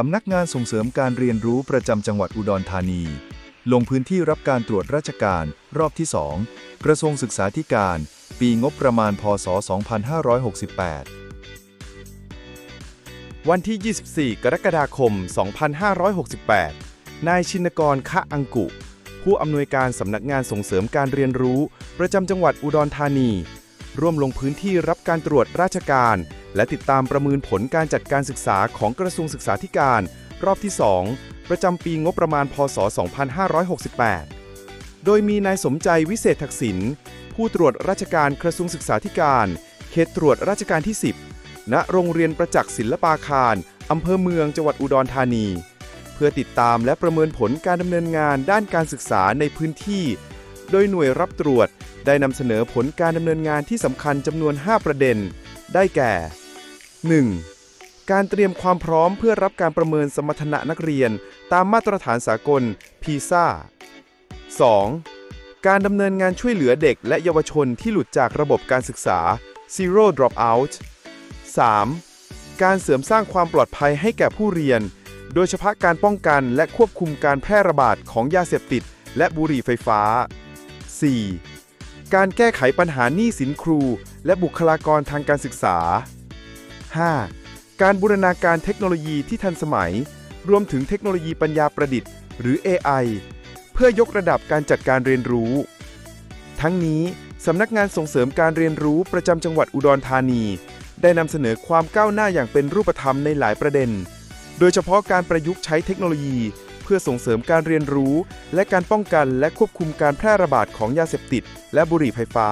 สำนักงานส่งเสริมการเรียนรู้ประจำจังหวัดอุดรธานี ลงพื้นที่รับการตรวจราชการ รอบที่ 2 กระทรวงศึกษาธิการ ปีงบประมาณ พศ 2568 วันที่ 24 กรกฎาคม 2568 นายชินกรคะอังกุ ผู้อำนวยการสำนักงานส่งเสริมการเรียนรู้ ประจำจังหวัดอุดรธานี ร่วมลงพื้นที่รับการตรวจราชการ และติดตามประเมินผลการจัดการศึกษาของกระทรวงศึกษาธิการ รอบที่ 2 ประจำปีงบประมาณ พศ 2568 โดยมีนายสมใจวิเศษทักษิณผู้ตรวจราชการกระทรวงศึกษาธิการ เขตตรวจราชการที่ 10 ณ โรงเรียนประจักษ์ศิลปาคาร อำเภอเมืองจังหวัดอุดรธานี เพื่อติดตามและประเมินผลการดำเนินงานด้านการศึกษาในพื้นที่ โดยหน่วยรับตรวจได้นำเสนอผลการดำเนินงานที่สำคัญจำนวน 5 ประเด็น ได้แก่ 1. การเตรียมความพร้อมเพื่อรับการประเมินสมรรถนะนักเรียนตามมาตรฐานสากล PISA 2. การดำเนินงานช่วยเหลือเด็กและเยาวชนที่หลุดจากระบบการศึกษา Zero Dropout 3. การเสริมสร้างความปลอดภัยให้แก่ผู้เรียน โดยเฉพาะการป้องกันและควบคุมการแพร่ระบาดของยาเสพติดและบุหรี่ไฟฟ้า 4. การแก้ไขปัญหาหนี้สินครู และบุคลากรทางการศึกษา 5. การบูรณาการเทคโนโลยีที่ทันสมัย รวมถึงเทคโนโลยีปัญญาประดิษฐ์ หรือ AI เพื่อยกระดับการจัดการเรียนรู้ ทั้งนี้สำนักงานส่งเสริมการเรียนรู้ประจำจังหวัดอุดรธานี ได้นำเสนอความก้าวหน้าอย่างเป็นรูปธรรมในหลายประเด็น โดยเฉพาะการประยุกต์ใช้เทคโนโลยี พื่อส่งเสริมการเรียนรู้ และการป้องกันและควบคุมการแพร่ระบาดของยาเสพติด และบุหรี่ไฟฟ้า